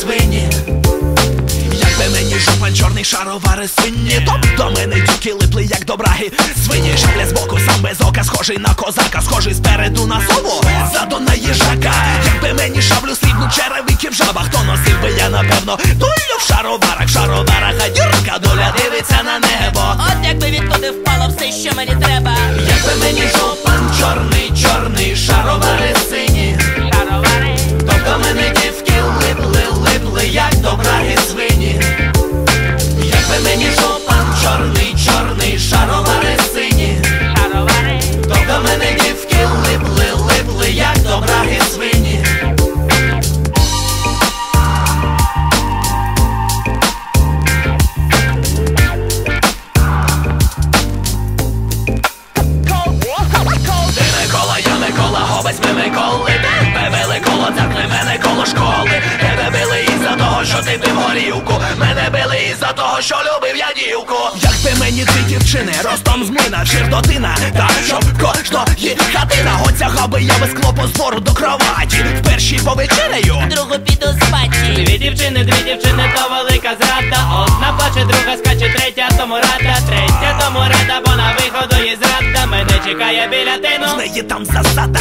свині, якби мені жупан чорний шаровари свині. То до мене тюки липли, як до браги Свині. Шабля з боку, сам без ока, схожий на козака, схожий спереду на сову, ззаду на їжака. Якби мені шаблю срібну в жаба, то носив би я, напевно, долю в шароварах, в шароварах, а дірка доля дивиться на не. Що любив я дівку. Якби мені дві дівчини, ростом з млина, чердотина Так, щоб кожної хатина Оцягав би я без клопу з двору до кроваті. В першій повечерею Другу піду спати. Дві дівчини, дві дівчини, то велика зрада. Одна плаче, друга скаче, третя тому рада. Третя тому рада, бо на виходу є зрада. Мене чекає біля тину. В неї там засада